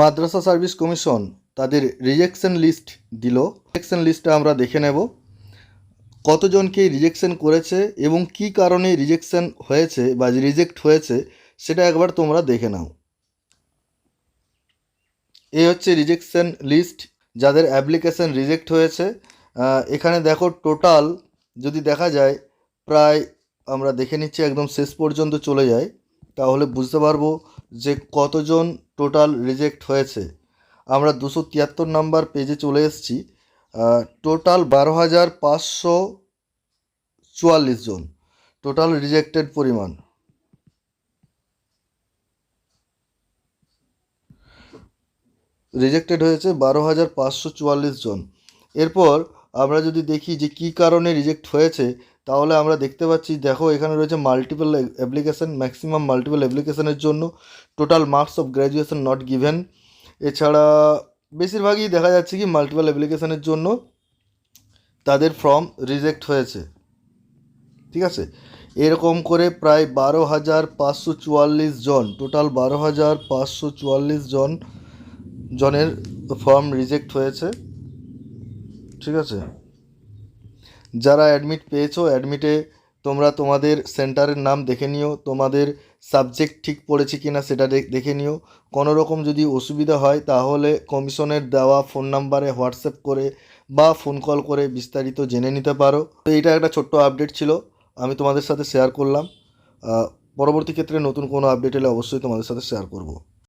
মাদ্রাসা service commission তাদের rejection list দিল। Rejection লিস্টটা আমরা দেখে নেব। কতজনকে রিজেকশন করেছে এবং কি কারণে রিজেকশন হয়েছে বা রিজেক্ট হয়েছে সেটা একবার তোমরা দেখে নাও। এই হচ্ছে রিজেকশন লিস্ট যাদের অ্যাপ্লিকেশন রিজেক্ট হয়েছে। এখানে দেখো টোটাল যদি দেখা যায়, প্রায় আমরা দেখে নিচ্ছি, একদম শেষ পর্যন্ত চলে যায়। তাহলে বুঝতে পারব যে কতজন টোটাল রিজেক্ট হয়েছে। আমরা দুশো তিয়াত্তর নাম্বার পেজে চলে এসেছি। টোটাল বারো হাজার পাঁচশো চুয়াল্লিশ জন। টোটাল রিজেক্টেড পরিমাণ। রিজেক্টেড হয়েছে বারো হাজার পাঁচশো চুয়াল্লিশ জন। এরপর আমরা যদি দেখি যে কী কারণে রিজেক্ট হয়েছে তাহলে আমরা দেখতে পাচ্ছি, দেখো এখানে রয়েছে মাল্টিপল অ্যাপ্লিকেশন ম্যাক্সিমাম মাল্টিপল অ্যাপ্লিকেশনের জন্য total marks of graduation not given এছাড়া বেশিরভাগই দেখা যাচ্ছে কি মাল্টিপল অ্যাপ্লিকেশনের জন্য তাদের ফর্ম রিজেক্ট হয়েছে। ঠিক আছে? এরকম করে প্রায় বারো হাজার পাঁচশো চুয়াল্লিশ জন টোটাল বারো হাজার পাঁচশো চুয়াল্লিশ জন, জনের ফর্ম রিজেক্ট হয়েছে। ঠিক আছে? যারা অ্যাডমিট পেয়েছ অ্যাডমিটে তোমরা তোমাদের সেন্টারের নাম দেখে নিও, তোমাদের সাবজেক্ট ঠিক পড়েছে কি না সেটা দেখে নিও। কোনো রকম যদি অসুবিধা হয়, তাহলে কমিশনের দেওয়া ফোন নাম্বারে হোয়াটসঅ্যাপ করে বা ফোন কল করে বিস্তারিত জেনে নিতে পারো। তো এটা একটা ছোট্ট আপডেট ছিল, আমি তোমাদের সাথে শেয়ার করলাম। পরবর্তী ক্ষেত্রে নতুন কোনো আপডেট এলে অবশ্যই তোমাদের সাথে শেয়ার করব।